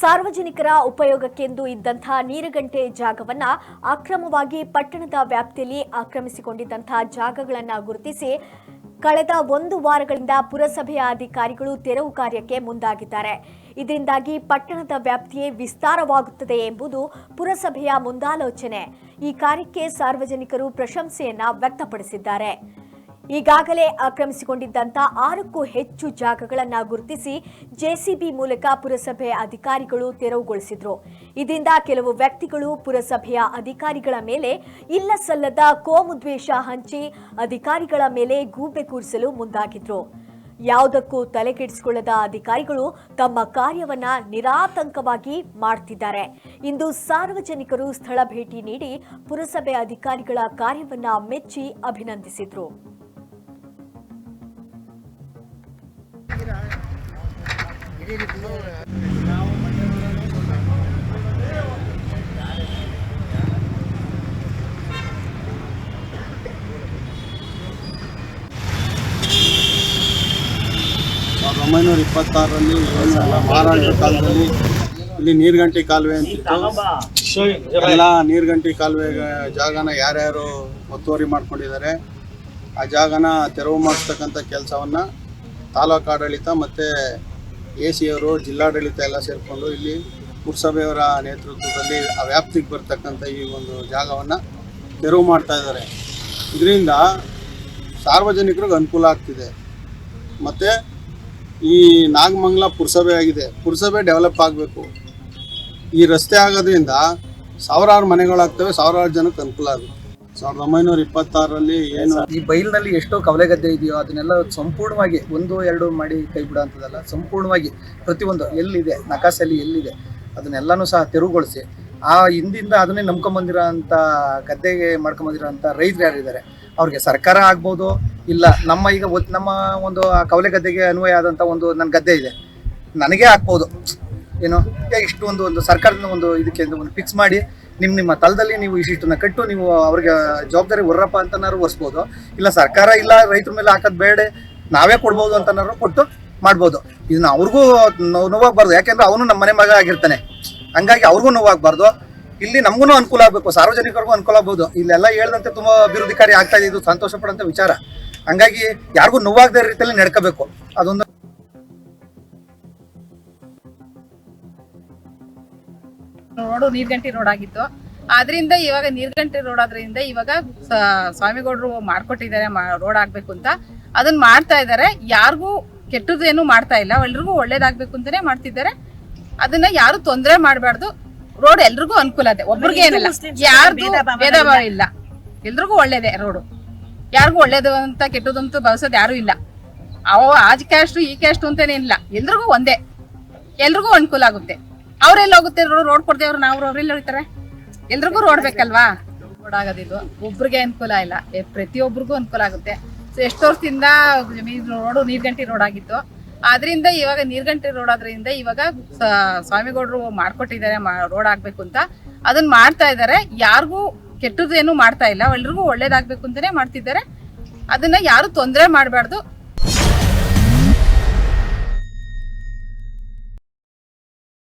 ಸಾರ್ವಜನಿಕರ ಉಪಯೋಗಕ್ಕೆಂದು ಇದ್ದಂಥ ನೀರುಗಂಟೆ ಜಾಗವನ್ನ ಅಕ್ರಮವಾಗಿ ಪಟ್ಟಣದ ವ್ಯಾಪ್ತಿಯಲ್ಲಿ ಆಕ್ರಮಿಸಿಕೊಂಡಿದ್ದಂಥ ಜಾಗಗಳನ್ನು ಗುರುತಿಸಿ ಕಳೆದ ಒಂದು ವಾರಗಳಿಂದ ಪುರಸಭೆಯ ಅಧಿಕಾರಿಗಳು ತೆರವು ಕಾರ್ಯಕ್ಕೆ ಮುಂದಾಗಿದ್ದಾರೆ. ಇದರಿಂದಾಗಿ ಪಟ್ಟಣದ ವ್ಯಾಪ್ತಿಯೇ ವಿಸ್ತಾರವಾಗುತ್ತದೆ ಎಂಬುದು ಪುರಸಭೆಯ ಮುಂದಾಲೋಚನೆ. ಈ ಕಾರ್ಯಕ್ಕೆ ಸಾರ್ವಜನಿಕರು ಪ್ರಶಂಸೆಯನ್ನ ವ್ಯಕ್ತಪಡಿಸಿದ್ದಾರೆ. ಈಗಾಗಲೇ ಆಕ್ರಮಿಸಿಕೊಂಡಿದ್ದಂಥ ಆರಕ್ಕೂ ಹೆಚ್ಚು ಜಾಗಗಳನ್ನು ಗುರುತಿಸಿ ಜೆಸಿಬಿ ಮೂಲಕ ಪುರಸಭೆ ಅಧಿಕಾರಿಗಳು ತೆರವುಗೊಳಿಸಿದ್ರು. ಇದರಿಂದ ಕೆಲವು ವ್ಯಕ್ತಿಗಳು ಪುರಸಭೆಯ ಅಧಿಕಾರಿಗಳ ಮೇಲೆ ಇಲ್ಲ ಸಲ್ಲದ ಕೋಮುದ್ವೇಷ ಹಂಚಿ ಅಧಿಕಾರಿಗಳ ಮೇಲೆ ಗೂಬೆ ಕೂರಿಸಲು ಮುಂದಾಗಿದ್ರು. ಯಾವುದಕ್ಕೂ ತಲೆಕೆಡಿಸಿಕೊಳ್ಳದ ಅಧಿಕಾರಿಗಳು ತಮ್ಮ ಕಾರ್ಯವನ್ನ ನಿರಾತಂಕವಾಗಿ ಮಾಡ್ತಿದ್ದಾರೆ. ಇಂದು ಸಾರ್ವಜನಿಕರು ಸ್ಥಳ ಭೇಟಿ ನೀಡಿ ಪುರಸಭೆ ಅಧಿಕಾರಿಗಳ ಕಾರ್ಯವನ್ನ ಮೆಚ್ಚಿ ಅಭಿನಂದಿಸಿದ್ರು. ಒಂಬೈನೂರ ಇಪ್ಪತ್ತಾರರಲ್ಲಿ ಮಹಾರಾಜರ ಕಾಲದಲ್ಲಿ ಇಲ್ಲಿ ನೀರ್ಗಂಟಿ ಕಾಲುವೆ ಅಂತಿತ್ತು. ಎಲ್ಲ ನೀರ್ಗಂಟಿ ಕಾಲುವೆ ಜಾಗನ ಯಾರ್ಯಾರು ಒತ್ತುವರಿ ಮಾಡ್ಕೊಂಡಿದ್ದಾರೆ. ಆ ಜಾಗನ ತೆರವು ಮಾಡಿಸ್ತಕ್ಕಂಥ ಕೆಲಸವನ್ನು ತಾಲೂಕು ಆಡಳಿತ ಮತ್ತು ಎ ಸಿ ಅವರು ಜಿಲ್ಲಾಡಳಿತ ಎಲ್ಲ ಸೇರಿಕೊಂಡು ಇಲ್ಲಿ ಪುರಸಭೆಯವರ ನೇತೃತ್ವದಲ್ಲಿ ಆ ವ್ಯಾಪ್ತಿಗೆ ಬರ್ತಕ್ಕಂಥ ಈ ಒಂದು ಜಾಗವನ್ನು ತೆರವು ಮಾಡ್ತಾ ಇದ್ದಾರೆ. ಇದರಿಂದ ಸಾರ್ವಜನಿಕರಿಗೆ ಅನುಕೂಲ ಆಗ್ತಿದೆ. ಮತ್ತು ಈ ನಾಗಮಂಗಲ ಪುರಸಭೆ ಆಗಿದೆ. ಪುರಸಭೆ ಡೆವಲಪ್ ಆಗಬೇಕು. ಈ ರಸ್ತೆ ಆಗೋದ್ರಿಂದ ಸಾವಿರಾರು ಮನೆಗಳಾಗ್ತವೆ, ಸಾವಿರಾರು ಜನಕ್ಕೆ ಅನುಕೂಲ ಆಗುತ್ತೆ. ಸಾವಿರದ ಒಂಬೈನೂರ ಇಪ್ಪತ್ತಾರರಲ್ಲಿ ಏನು ಈ ಬೈಲ್ನಲ್ಲಿ ಎಷ್ಟೋ ಕವಲೆಗದ್ದೆ ಇದೆಯೋ ಅದನ್ನೆಲ್ಲ ಸಂಪೂರ್ಣವಾಗಿ ಒಂದು, ಎರಡು ಮಾಡಿ ಕೈ ಬಿಡುವಂಥದ್ದಲ್ಲ ಸಂಪೂರ್ಣವಾಗಿ ಪ್ರತಿಯೊಂದು ಎಲ್ಲಿದೆ ನಕಾಸಲ್ಲಿ ಎಲ್ಲಿದೆ, ಅದನ್ನೆಲ್ಲನೂ ಸಹ ತೆರವುಗೊಳಿಸಿ. ಆ ಹಿಂದಿಂದ ಅದನ್ನೇ ನಂಬ್ಕೊಂಬಂದಿರೋ ಅಂಥ, ಗದ್ದೆಗೆ ಮಾಡ್ಕೊಂಬಂದಿರೋ ಅಂಥ ರೈತರು ಯಾರಿದ್ದಾರೆ? ಅವ್ರಿಗೆ ಸರ್ಕಾರ ಆಗ್ಬೋದು, ಇಲ್ಲ ನಮ್ಮ ಈಗ ನಮ್ಮ ಒಂದು ಆ ಕವಲೆ ಗದ್ದೆಗೆ ಅನ್ವಯ ಆದಂಥ ಒಂದು ನನ್ನ ಗದ್ದೆ ಇದೆ, ನನಗೆ ಹಾಕ್ಬೋದು ಏನು ಏ ಇಷ್ಟು ಒಂದು ಒಂದು ಸರ್ಕಾರದ ಒಂದು ಇದಕ್ಕೆ ಒಂದು ಫಿಕ್ಸ್ ಮಾಡಿ ನಿಮ್ಮ ನಿಮ್ಮ ತಲದಲ್ಲಿ ನೀವು ಇಷ್ಟಿಷ್ಟನ್ನ ಕಟ್ಟು, ನೀವು ಅವ್ರಿಗೆ ಜವಾಬ್ದಾರಿ ಹೊರ್ರಪ್ಪ ಅಂತನಾರು ಒರೆಸ್ಬೋದು. ಇಲ್ಲ ಸರ್ಕಾರ ಇಲ್ಲ, ರೈತರ ಮೇಲೆ ಹಾಕೋದು ಬೇಡ, ನಾವೇ ಕೊಡ್ಬೋದು ಅಂತನಾರು ಕೊಟ್ಟು ಮಾಡ್ಬೋದು. ಇದನ್ನ ಅವ್ರಿಗೂ ನೋವು ನೋವಾಗಬಾರ್ದು. ಯಾಕೆಂದ್ರೆ ಅವನು ನಮ್ಮ ಮನೆ ಮಗ ಆಗಿರ್ತಾನೆ. ಹಂಗಾಗಿ ಅವ್ರಿಗೂ ನೋವಾಗಬಾರ್ದು. ಇಲ್ಲಿ ನಮಗೂ ಅನುಕೂಲ ಆಗಬೇಕು. ಸಾರ್ವಜನಿಕರಿಗೂ ಅನುಕೂಲ ಆಗ್ಬೋದು. ಇಲ್ಲೆಲ್ಲ ಹೇಳ್ದಂತೆ ತುಂಬ ಅಭಿವೃದ್ಧಿಕಾರಿ ಆಗ್ತಾ ಇದೆ ಇದು ಸಂತೋಷ ಪಡೋಂಥ ವಿಚಾರ. ಹಂಗಾಗಿ ಯಾರಿಗೂ ನೋವಾಗದ ರೀತಿಯಲ್ಲಿ ನಡ್ಕೋಬೇಕು. ಅದೊಂದು ನೀರ್ಗಂಟಿ ರೋಡ್ ಆಗಿತ್ತು. ಆದ್ರಿಂದ ಇವಾಗ ನೀರ್ಗಂಟಿ ರೋಡ್ ಆದ್ರಿಂದ ಇವಾಗ ಸ್ವಾಮಿಗೌಡರು ಮಾಡ್ಕೊಟ್ಟಿದ್ದಾರೆ ರೋಡ್ ಆಗ್ಬೇಕು ಅಂತ. ಅದನ್ನ ಮಾಡ್ತಾ ಇದ್ದಾರೆ ಯಾರಿಗೂ ಕೆಟ್ಟದೇನು ಮಾಡ್ತಾ ಇಲ್ಲ. ಎಲ್ರಿಗೂ ಒಳ್ಳೇದಾಗ್ಬೇಕು ಅಂತಾನೆ ಮಾಡ್ತಿದ್ದಾರೆ. ಅದನ್ನ ಯಾರು ತೊಂದರೆ ಮಾಡಬಾರ್ದು. ರೋಡ್ ಎಲ್ರಿಗೂ ಅನುಕೂಲ ಇದೆ ಒಬ್ರಿಗೆ ಏನಿಲ್ಲ. ಯಾರ್ದು ಭೇದ ಭಾವ ಇಲ್ಲ. ಎಲ್ರಿಗೂ ಒಳ್ಳೇದೇ ರೋಡು ಯಾರಿಗೂ ಒಳ್ಳೇದು ಅಂತ ಕೆಟ್ಟದಂತೂ ಬಯಸೋದು ಭಾವಿಸೋದು ಯಾರು ಇಲ್ಲ. ಅವ ಆಜ್ ಕ್ಯಾಸ್ಟ್ ಈ ಕ್ಯಾಸ್ಟ್ ಅಂತಾನೆ ಇಲ್ಲ. ಎಲ್ರಿಗೂ ಒಂದೇ. ಎಲ್ರಿಗೂ ಅನುಕೂಲ ಆಗುತ್ತೆ. ಅವ್ರೆಲ್ಲ ಹೋಗುತ್ತೆ ರೋಡ್ ಕೊಡ್ದೇವ್ರು ನಾವು ಅವ್ರೆಲ್ಲ ಹೋಗ್ತಾರೆ? ಎಲ್ರಿಗೂ ರೋಡ್ ಬೇಕಲ್ವಾ? ರೋಡ್ ಆಗೋದಿದು ಒಬ್ರಿಗೆ ಅನುಕೂಲ ಇಲ್ಲ. ಎ- ಪ್ರತಿಯೊಬ್ರಿಗೂ ಅನುಕೂಲ ಆಗುತ್ತೆ. ಸೊ ಎಷ್ಟು ವರ್ಷದಿಂದ ರೋಡು ನೀರ್ಗಂಟಿ ರೋಡ್ ಆಗಿತ್ತು. ಆದ್ರಿಂದ ಇವಾಗ ನೀರ್ಗಂಟಿ ರೋಡ್ ಆದ್ರಿಂದ ಇವಾಗ ಸ್ವಾಮಿಗೌಡರು ಮಾಡ್ಕೊಟ್ಟಿದ್ದಾರೆ ರೋಡ್ ಆಗ್ಬೇಕು ಅಂತ. ಅದನ್ನ ಮಾಡ್ತಾ ಇದ್ದಾರೆ. ಯಾರಿಗೂ ಕೆಟ್ಟದೇನು ಮಾಡ್ತಾ ಇಲ್ಲ. ಎಲ್ರಿಗೂ ಒಳ್ಳೇದಾಗ್ಬೇಕು ಅಂತಾನೆ ಮಾಡ್ತಿದ್ದಾರೆ. ಅದನ್ನ ಯಾರು ತೊಂದರೆ ಮಾಡಬಾರ್ದು.